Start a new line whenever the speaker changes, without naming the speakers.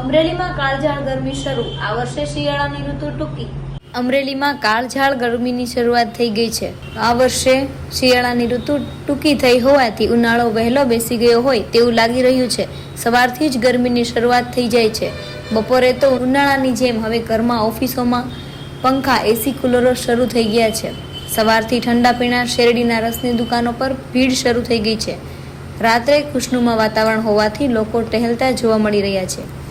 અમરેલીમાં કાળઝાળ ગરમી શરૂ. આ વર્ષે શિયાળાની ઋતુ ટૂંકી. અમરેલીમાં કાળઝાળ ગરમીની શરૂઆત થઈ ગઈ છે. આ વર્ષે શિયાળાની ઋતુ ટૂંકી થઈ હોવાથી ઉનાળો વહેલો બેસી ગયો હોય તેવું લાગી રહ્યું છે. સવારથી જ ગરમીની શરૂઆત થઈ જાય છે. બપોરે તો ઉનાળાની જેમ હવે ઘરમાં ઓફિસોમાં પંખા, એસી કુલરો શરૂ થઈ ગયા છે. સવારથી ઠંડા પીણા, શેરડીના રસની દુકાનો પર ભીડ શરૂ થઈ ગઈ છે. રાત્રે ખુશનુમા વાતાવરણ હોવાથી લોકો ટહેલતા જોવા મળી રહ્યા છે.